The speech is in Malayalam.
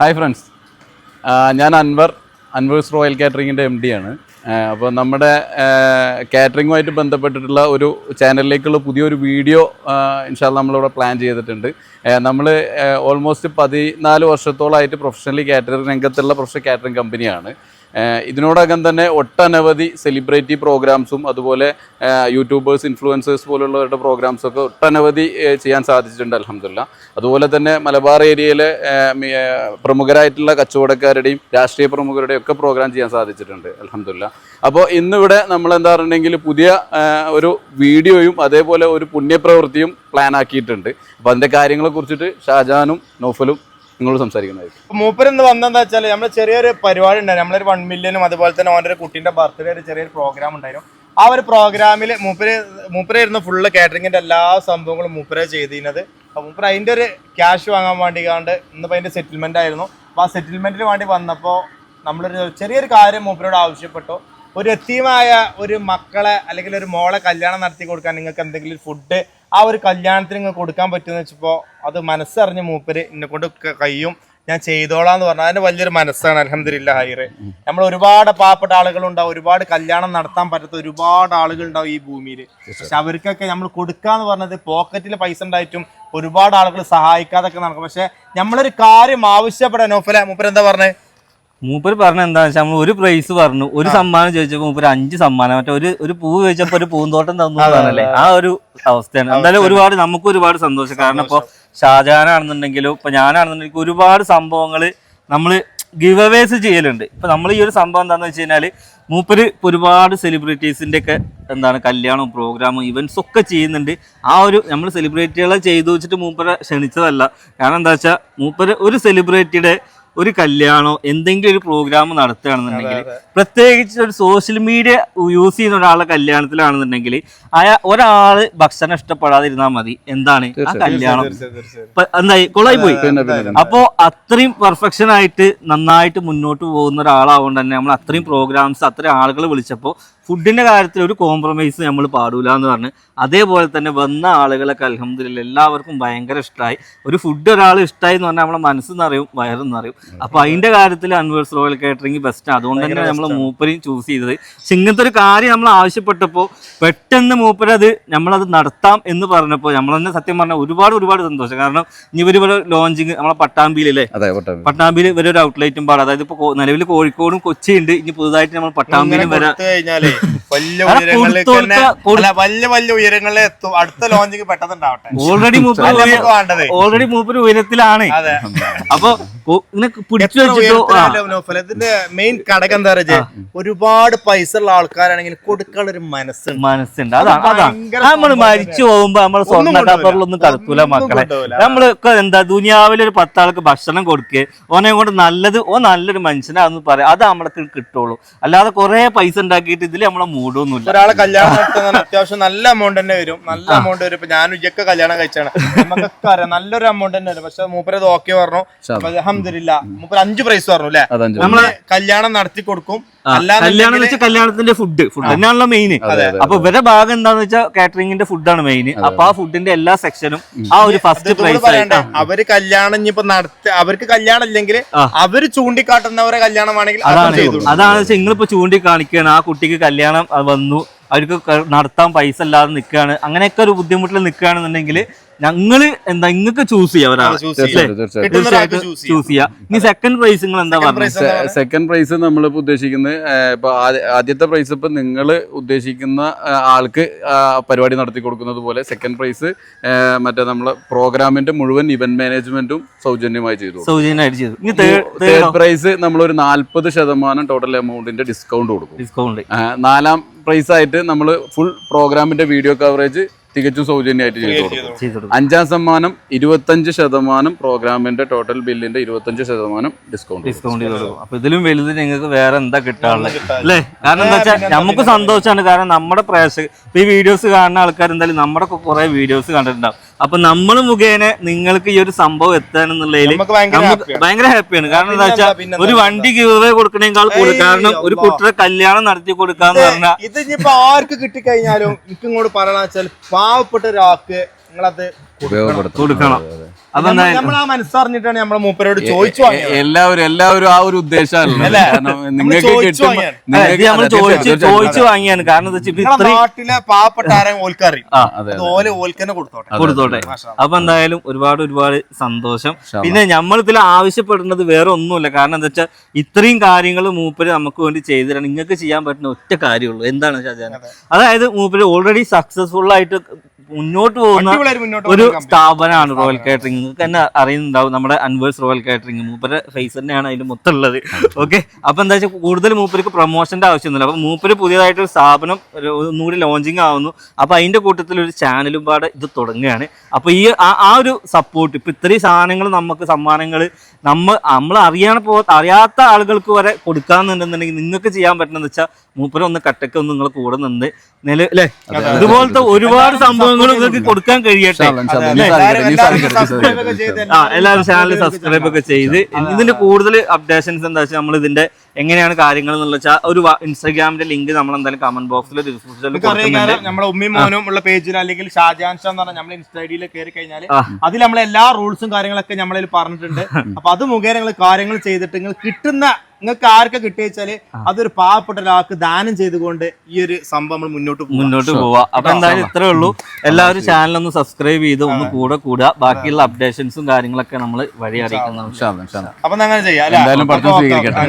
ഹായ് ഫ്രണ്ട്സ് ഞാൻ അൻവർ. അൻവേഴ്സ് റോയൽ കാറ്ററിങ്ങിന്റെ എം ആണ്. അപ്പോൾ നമ്മുടെ കാറ്ററിങ്ങുമായിട്ട് ബന്ധപ്പെട്ടിട്ടുള്ള ഒരു ചാനലിലേക്കുള്ള പുതിയൊരു വീഡിയോ ഇൻഷാല്ല നമ്മളിവിടെ പ്ലാൻ ചെയ്തിട്ടുണ്ട്. നമ്മൾ ഓൾമോസ്റ്റ് പതിനാല് വർഷത്തോളമായിട്ട് പ്രൊഫഷണലി കാറ്ററിംഗ് രംഗത്തുള്ള പ്രൊഫഷണൽ കാറ്ററിംഗ് കമ്പനിയാണ് ഇതിനോടകം തന്നെ ഒട്ടനവധി സെലിബ്രിറ്റി പ്രോഗ്രാംസും അതുപോലെ യൂട്യൂബേഴ്സ് ഇൻഫ്ലുവൻസേഴ്സ് പോലുള്ളവരുടെ പ്രോഗ്രാംസ് ഒക്കെ ഒട്ടനവധി ചെയ്യാൻ സാധിച്ചിട്ടുണ്ട് അലഹമില്ല അതുപോലെ തന്നെ മലബാർ ഏരിയയിലെ പ്രമുഖരായിട്ടുള്ള കച്ചവടക്കാരുടെയും രാഷ്ട്രീയ പ്രമുഖരുടെയും ഒക്കെ പ്രോഗ്രാം ചെയ്യാൻ സാധിച്ചിട്ടുണ്ട് അലഹമില്ല അപ്പോൾ ഇന്നിവിടെ നമ്മൾ എന്താ പറഞ്ഞിട്ടുണ്ടെങ്കിൽ പുതിയ ഒരു വീഡിയോയും അതേപോലെ ഒരു പുണ്യപ്രവൃത്തിയും പ്ലാൻ ആക്കിയിട്ടുണ്ട്. അപ്പോൾ അതിന്റെ കാര്യങ്ങളെ കുറിച്ചിട്ട് ഷാജാനും നൗഫലും നിങ്ങളോട് സംസാരിക്കുന്നതായിരിക്കും. മൂപ്പരെന്ന് വന്നെന്താ വെച്ചാൽ നമ്മൾ ചെറിയൊരു പരിപാടി ഉണ്ടായിരുന്നു. നമ്മളൊരു വൺ മില്യനും അതുപോലെ തന്നെ ഓന്റെ കുട്ടീന്റെ ബർത്ത്ഡേ ഒരു ചെറിയൊരു പ്രോഗ്രാം ഉണ്ടായിരുന്നു. ആ ഒരു പ്രോഗ്രാമിൽ മൂപ്പര് മൂപ്പരായിരുന്നു ഫുള്ള് കാറ്ററിങ്ങിന്റെ എല്ലാ സംഭവങ്ങളും മൂപ്പരെ ചെയ്തിരുന്നത്. അപ്പോൾ മൂപ്പര് അതിന്റെ ഒരു ക്യാഷ് വാങ്ങാൻ വേണ്ടി കാണ്ട് ഇന്നിപ്പോ അതിന്റെ സെറ്റിൽമെന്റ് ആയിരുന്നു. അപ്പൊ ആ സെറ്റിൽമെന്റിന് വേണ്ടി വന്നപ്പോൾ നമ്മളൊരു ചെറിയൊരു കാര്യം മൂപ്പരോട് ആവശ്യപ്പെട്ടു. ഒരു എത്തിയുമായ ഒരു മക്കളെ അല്ലെങ്കിൽ ഒരു മോളെ കല്യാണം നടത്തി കൊടുക്കാൻ നിങ്ങൾക്ക് എന്തെങ്കിലും ഫുഡ് ആ ഒരു കല്യാണത്തിന് നിങ്ങൾക്ക് കൊടുക്കാൻ പറ്റുമെന്ന് വെച്ചപ്പോൾ അത് മനസ്സറിഞ്ഞ് മൂപ്പര് എന്നെ കൊണ്ട് കഴിയും. ഞാൻ ചെയ്തോളാന്ന് പറഞ്ഞു. അതിന് വലിയൊരു മനസ്സാണ് അലഹമില്ല ഹൈറ്. നമ്മൾ ഒരുപാട് പാവപ്പെട്ട ആളുകളുണ്ടാവും ഒരുപാട് കല്യാണം നടത്താൻ പറ്റാത്ത ഒരുപാട് ആളുകൾ ഉണ്ടാവും ഈ ഭൂമിയിൽ പക്ഷെ അവർക്കൊക്കെ നമ്മൾ കൊടുക്കാന്ന് പറഞ്ഞത് പോക്കറ്റിൽ പൈസ ഉണ്ടായിട്ടും ഒരുപാട് ആളുകൾ സഹായിക്കാതൊക്കെ നടക്കും. പക്ഷെ നമ്മളൊരു കാര്യം ആവശ്യപ്പെടാൻ നോഫല മൂപ്പരെന്താ പറഞ്ഞത് മൂപ്പര് പറഞ്ഞ എന്താന്ന് വെച്ചാൽ നമ്മൾ ഒരു പ്രൈസ് പറഞ്ഞു ഒരു സമ്മാനം ചോദിച്ചപ്പോ മൂപ്പര് അഞ്ച് സമ്മാനം മറ്റേ ഒരു ഒരു പൂവ് ചോദിച്ചപ്പോ ഒരു പൂന്തോട്ടം തന്നു പറഞ്ഞല്ലേ? ആ ഒരു അവസ്ഥയാണ്. എന്തായാലും ഒരുപാട് നമുക്ക് ഒരുപാട് സന്തോഷം. കാരണം ഇപ്പൊ ഷാജഹാനാണെന്നുണ്ടെങ്കിലും ഇപ്പൊ ഞാനാണെന്നുണ്ടെങ്കിൽ ഒരുപാട് സംഭവങ്ങൾ നമ്മൾ ഗിവ് അവേസ് ചെയ്യലുണ്ട്. ഇപ്പൊ നമ്മൾ ഈ ഒരു സംഭവം എന്താണെന്ന് വെച്ച് കഴിഞ്ഞാൽ മൂപ്പര് ഒരുപാട് സെലിബ്രിറ്റീസിന്റെ ഒക്കെ എന്താണ് കല്യാണം പ്രോഗ്രാമും ഇവന്റ്സ് ഒക്കെ ചെയ്യുന്നുണ്ട്. ആ ഒരു നമ്മൾ സെലിബ്രിറ്റികളെ ചെയ്തു വെച്ചിട്ട് മൂപ്പരെ ക്ഷണിച്ചതല്ല. കാരണം എന്താ വെച്ചാൽ മൂപ്പര് ഒരു സെലിബ്രിറ്റിയുടെ ഒരു കല്യാണോ എന്തെങ്കിലും ഒരു പ്രോഗ്രാം നടത്തുകയാണെന്നുണ്ടെങ്കിൽ പ്രത്യേകിച്ച് ഒരു സോഷ്യൽ മീഡിയ യൂസ് ചെയ്യുന്ന ഒരാളുടെ കല്യാണത്തിലാണെന്നുണ്ടെങ്കിൽ അയാ ഒരാൾ ഭക്ഷണം ഇഷ്ടപ്പെടാതിരുന്നാൽ മതി. എന്താണ്? ആ കല്യാണം. എന്തായി? കൊളായി പോയി അപ്പോ അത്രയും പെർഫെക്ഷൻ ആയിട്ട് നന്നായിട്ട് മുന്നോട്ട് പോകുന്ന ഒരാളാവുകൊണ്ട് തന്നെ നമ്മൾ അത്രയും പ്രോഗ്രാംസ് അത്രയും ആളുകൾ വിളിച്ചപ്പോൾ ഫുഡിന്റെ കാര്യത്തിൽ ഒരു കോംപ്രമൈസ് നമ്മൾ പാടൂല എന്ന് പറഞ്ഞ് അതേപോലെ തന്നെ വന്ന ആളുകളൊക്കെ അലഹമ്മദില്ല എല്ലാവർക്കും ഭയങ്കര ഇഷ്ടമായി ഒരു ഫുഡ് ഒരാൾ ഇഷ്ടമായി എന്ന് പറഞ്ഞാൽ നമ്മളെ മനസ്സിൽ നിന്നറിയും വയറും നിറയും. അപ്പൊ അതിന്റെ കാര്യത്തിൽ അൻവേഴ്സ് റോയൽ കാറ്ററിംഗ് ബെസ്റ്റ് അതുകൊണ്ട് തന്നെ നമ്മൾ മൂപ്പരെയും ചൂസ് ചെയ്തത്. പക്ഷെ ഇങ്ങനത്തെ ഒരു കാര്യം നമ്മൾ ആവശ്യപ്പെട്ടപ്പോൾ പെട്ടെന്ന് മൂപ്പരത് നമ്മളത് നടത്താം എന്ന് പറഞ്ഞപ്പോൾ നമ്മൾ തന്നെ സത്യം പറഞ്ഞാൽ ഒരുപാട് ഒരുപാട് സന്തോഷം. കാരണം ഇനി ഇവർ ഇവിടെ ലോഞ്ചിങ് നമ്മളെ പട്ടാമ്പിയിലല്ലേ? പട്ടാമ്പിയിൽ ഇവരൊരു ഒരു ഔട്ട്ലെറ്റും പാടാം. അതായത് ഇപ്പൊ നിലവിൽ കോഴിക്കോടും കൊച്ചിയുണ്ട്. ഇനി പുതുതായിട്ട് നമ്മൾ പട്ടാമ്പിയിലും വരാം. വലിയ അല്ല, ഉയരങ്ങളിലേക്ക് തന്നെ അല്ല വലിയ വലിയ ഉയരങ്ങളിൽ എത്തും. അടുത്ത ലോഞ്ചിങ് പെട്ടെന്നുണ്ടാവട്ടെ ഓൾറെഡി വേണ്ടത്. ഓൾറെഡി മൂപ്പര് ഉയരത്തിലാണ്. അതെ. അപ്പൊ ഇതിന്റെ മെയിൻ ഘടകം എന്താ പറയുക ഒരുപാട് പൈസ ഉള്ള ആൾക്കാരാണെങ്കിൽ കൊടുക്കാനുള്ള ഒരു മനസ്സുണ്ട്. മനസ്സുണ്ട് അതാണ് അതാണ്. നമ്മൾ മരിച്ചു പോകുമ്പോ നമ്മൾ സ്വർണ. ഡബറിലൊന്നും കടത്തൂല മക്കളെ. നമ്മൾ നമ്മളൊക്കെ എന്താ ദുനിയാവിൽ ഒരു പത്താൾക്ക് ഭക്ഷണം കൊടുക്കുക ഓനെ കൊണ്ട് നല്ലത് ഓ നല്ലൊരു മനുഷ്യനാന്ന് പറയാം. അത് നമ്മൾക്ക് കിട്ടുള്ളൂ. അല്ലാതെ കുറെ പൈസ ഉണ്ടാക്കിയിട്ട് ഇതിൽ നമ്മളെ മൂടൊന്നുമില്ല. ഒരാളെ കല്യാണം അത്യാവശ്യം നല്ല എമൗണ്ട് തന്നെ വരും. നല്ല എമൗണ്ട് വരും. ഇപ്പൊ ഞാൻ ഉജക്ക കല്യാണം കഴിച്ചാണ്. നമുക്കൊക്കെ അറിയാം നല്ലൊരു എമൗണ്ട് തന്നെ വരും. പക്ഷെ മൂപ്പരത് ഓക്കെ പറഞ്ഞു. അലഹമില്ല മൂപ്പര് അഞ്ച് പ്രൈസ് പറഞ്ഞു അല്ലെ? നമ്മൾ കല്യാണം നടത്തി കൊടുക്കും. കല്യാണം വെച്ചാൽ കല്യാണത്തിന്റെ ഫുഡ് ഫുഡ് തന്നെയാണല്ലോ മെയിൻ അപ്പൊ ഇവരുടെ ഭാഗം എന്താന്ന് വെച്ചാൽ കാറ്ററിംഗിന്റെ ഫുഡാണ് മെയിൻ അപ്പൊ ആ ഫുഡിന്റെ എല്ലാ സെക്ഷനും ആ ഒരു ഫസ്റ്റ് പ്രൈസ് അവർ കല്യാണം ഇനിയിപ്പോ നടത്തി അവർക്ക് കല്യാണം ഇല്ലെങ്കിൽ. അവർ ചൂണ്ടിക്കാട്ടുന്നവരെ കല്യാണം ആണെങ്കിൽ അതാണ്. അതാണ് വെച്ചാൽ നിങ്ങളിപ്പോ ചൂണ്ടിക്കാണിക്കുകയാണ് ആ കുട്ടിക്ക് കല്യാണം വന്നു അവർക്ക് നടത്താൻ പൈസ ഇല്ലാതെ നിൽക്കുകയാണ്. അങ്ങനെയൊക്കെ ഒരു ബുദ്ധിമുട്ടിൽ നിൽക്കുകയാണെന്നുണ്ടെങ്കിൽ ഞങ്ങൾ എന്താ നിങ്ങൾക്ക് ചൂസ് ചെയ്യാം ഒരാളെ. തീർച്ചയായിട്ടും. ചൂസ് ചെയ്യാം. ഇനി സെക്കൻഡ് പ്രൈസ് നിങ്ങൾ എന്താ Second പറഞ്ഞത് പറയുക? സെക്കൻഡ് പ്രൈസ് നമ്മളിപ്പോ ഉദ്ദേശിക്കുന്നത് ഇപ്പൊ ആദ്യത്തെ പ്രൈസ് ഇപ്പൊ നിങ്ങൾ ഉദ്ദേശിക്കുന്ന ആൾക്ക് പരിപാടി നടത്തി കൊടുക്കുന്നത് പോലെ സെക്കൻഡ് പ്രൈസ് മറ്റേ നമ്മളെ പ്രോഗ്രാമിന്റെ മുഴുവൻ ഇവന്റ് മാനേജ്മെന്റും സൗജന്യമായി ചെയ്തു സൗജന്യമായിട്ട് ചെയ്തു. ഇനി തേർഡ് പ്രൈസ് നമ്മളൊരു നാല്പത് ശതമാനം ടോട്ടൽ എമൗണ്ടിന്റെ ഡിസ്കൗണ്ട് കൊടുക്കും. ഡിസ്കൗണ്ട് നാലാം പ്രൈസ് ആയിട്ട് നമ്മൾ ഫുൾ പ്രോഗ്രാമിന്റെ വീഡിയോ കവറേജ് തികച്ചും സൗജന്യമായിട്ട് ചെയ്തു കൊടുക്കും. അഞ്ചാം സമ്മാനം ഇരുപത്തഞ്ച് ശതമാനം പ്രോഗ്രാമിന്റെ ടോട്ടൽ ബില്ലിന്റെ ഇരുപത്തഞ്ച് ശതമാനം ഡിസ്കൗണ്ട് ഡിസ്കൗണ്ട് അപ്പൊ ഇതിലും വലുത് നിങ്ങൾക്ക് വേറെ എന്താ കിട്ടാനുള്ളത്? അല്ലേ? കാരണം എന്താ വെച്ചാൽ നമുക്ക് സന്തോഷമാണ് കാരണം നമ്മുടെ പ്രേക്ഷകർ ഈ വീഡിയോസ് കാണുന്ന ആൾക്കാർ എന്തായാലും നമ്മുടെ കുറെ വീഡിയോസ് കണ്ടിട്ടുണ്ടാവും. അപ്പൊ നമ്മൾ മുഖേന നിങ്ങൾക്ക് ഈ ഒരു സംഭവം എത്താൻ എന്നുള്ളതിൽ ഭയങ്കര. ഹാപ്പിയാണ് കാരണം എന്താ വെച്ചാൽ ഒരു വണ്ടി ഗീവേ കൊടുക്കണേക്കാൾ കൂടുതൽ കാരണം ഒരു. കുട്ടിയുടെ കല്യാണം നടത്തി കൊടുക്കാന്ന് പറഞ്ഞാൽ ഇത് ഇനിയിപ്പോ ആർക്ക് കിട്ടിക്കഴിഞ്ഞാലും എനിക്ക് ഇങ്ങോട്ട് പറയണ വെച്ചാൽ പാവപ്പെട്ട ഒരാൾക്ക് നിങ്ങളത് കൊടുക്കണം. നമ്മൾ ആ മനസ്സറിഞ്ഞിട്ടാണ് നമ്മളെ മൂപ്പരോട് ചോദിച്ചു എല്ലാവരും എല്ലാവരും ആ ഒരു ഉദ്ദേശമാണ് അല്ലേ? നിങ്ങൾക്ക്. ഇത് നമ്മൾ ചോദിച്ചു ചോദിച്ചു വാങ്ങിയാണ്. കാരണം നാട്ടിലെ പാവപ്പെട്ട ആരെയും ഓൽക്കറിയും ആ അതെ അത് ഓൽ ഓൽക്കന്നെ കൊടുത്തോട്ടെ. കൊടുത്തോട്ടെ. അപ്പൊ എന്തായാലും ഒരുപാട് ഒരുപാട് സന്തോഷം. പിന്നെ നമ്മൾ ഇതിൽ ആവശ്യപ്പെടുന്നത് വേറെ ഒന്നുമില്ല. കാരണം എന്താ വെച്ചാൽ ഇത്രയും കാര്യങ്ങൾ മൂപ്പര് നമുക്ക് വേണ്ടി ചെയ്തു തരണം നിങ്ങൾക്ക് ചെയ്യാൻ പറ്റുന്ന ഒറ്റ കാര്യമുള്ളൂ. എന്താണ് ഷാജാൻ അതായത് മൂപ്പര് ഓൾറെഡി സക്സസ്ഫുൾ ആയിട്ട് മുന്നോട്ട് പോകുന്ന ഒരു സ്ഥാപനമാണ് റോയൽ കാറ്ററിംഗ് നിങ്ങൾക്ക് തന്നെ അറിയുന്നുണ്ടാവും നമ്മുടെ അൻവേഴ്സ് റോയൽ കാറ്ററിംഗ് മൂപ്പര് ഫേസ് തന്നെയാണ് അതിന്റെ മൊത്തം ഉള്ളത് ഓക്കെ അപ്പൊ എന്താ വെച്ചാൽ കൂടുതൽ മൂപ്പർക്ക് പ്രൊമോഷന്റെ ആവശ്യമൊന്നുമില്ല. അപ്പൊ മൂപ്പര് പുതിയതായിട്ട് ഒരു സ്ഥാപനം ഒന്നുകൂടി ലോഞ്ചിങ് ആവുന്നു. അപ്പൊ അതിന്റെ കൂട്ടത്തിൽ ഒരു ചാനലും പാടെ ഇത് തുടങ്ങുകയാണ്. അപ്പൊ ഈ ആ- ആ ഒരു സപ്പോർട്ട് ഇപ്പൊ ഇത്രയും സാധനങ്ങൾ നമുക്ക് സമ്മാനങ്ങൾ നമ്മൾ നമ്മൾ അറിയാൻ പോ അറിയാത്ത ആളുകൾക്ക് വരെ കൊടുക്കാന്നുണ്ടെന്നുണ്ടെങ്കിൽ നിങ്ങൾക്ക് ചെയ്യാൻ പറ്റുന്നത് വെച്ചാൽ മൂപ്പര് ഒന്ന് കട്ടക്ക് ഒന്ന് നിങ്ങൾ കൂടെ നിന്ന് നില അല്ലേ ഇതുപോലത്തെ ഒരുപാട് നിങ്ങൾക്ക് കൊടുക്കാൻ കഴിയട്ടെ. എല്ലാവരും- ചാനൽ സബ്സ്ക്രൈബ് ഒക്കെ ചെയ്ത്. ഇതിന്റെ കൂടുതൽ അപ്ഡേഷൻസ് എന്താ വെച്ചാൽ നമ്മൾ ഇതിന്റെ എങ്ങനെയാണ് കാര്യങ്ങൾ എന്നുള്ള വെച്ചാൽ ഒരു ഇൻസ്റ്റാഗ്രാമിന്റെ ലിങ്ക് നമ്മൾ എന്തായാലും കമന്റ് ബോക്സിൽ നമ്മുടെ ഉമ്മി ഉമ്മയും മോനും ഉള്ള പേജിൽ അല്ലെങ്കിൽ ഷാജാൻ ഷാ എന്ന് പറഞ്ഞാൽ നമ്മൾ ഇൻസ്റ്റ ഐഡിയിൽ കയറി കഴിഞ്ഞാൽ. അതിൽ നമ്മളെ എല്ലാ റൂൾസും കാര്യങ്ങളൊക്കെ നമ്മളതിൽ പറഞ്ഞിട്ടുണ്ട്. അപ്പൊ അത് മുഖേന കാര്യങ്ങൾ ചെയ്തിട്ട് നിങ്ങൾ കിട്ടുന്ന നിങ്ങൾക്ക് ആർക്ക് കിട്ടിയെച്ചാൽ അതൊരു പാവപ്പെട്ട ഒരാൾക്ക് ദാനം ചെയ്തുകൊണ്ട് ഈ ഒരു സംഭവം നമ്മൾ മുന്നോട്ട് മുന്നോട്ട് പോവാ. അപ്പൊ എന്തായാലും ഇത്രേ ഉള്ളൂ എല്ലാവരും ചാനൽ ഒന്ന് സബ്സ്ക്രൈബ് ചെയ്ത് ഒന്ന് കൂടെ കൂടുക. ബാക്കിയുള്ള അപ്ഡേഷൻസും കാര്യങ്ങളൊക്കെ നമ്മൾ വഴി അറിയിക്കുന്ന. അപ്പൊ അങ്ങനെ ചെയ്യാം എന്തായാലും സ്വീകരിക്കട്ടെ.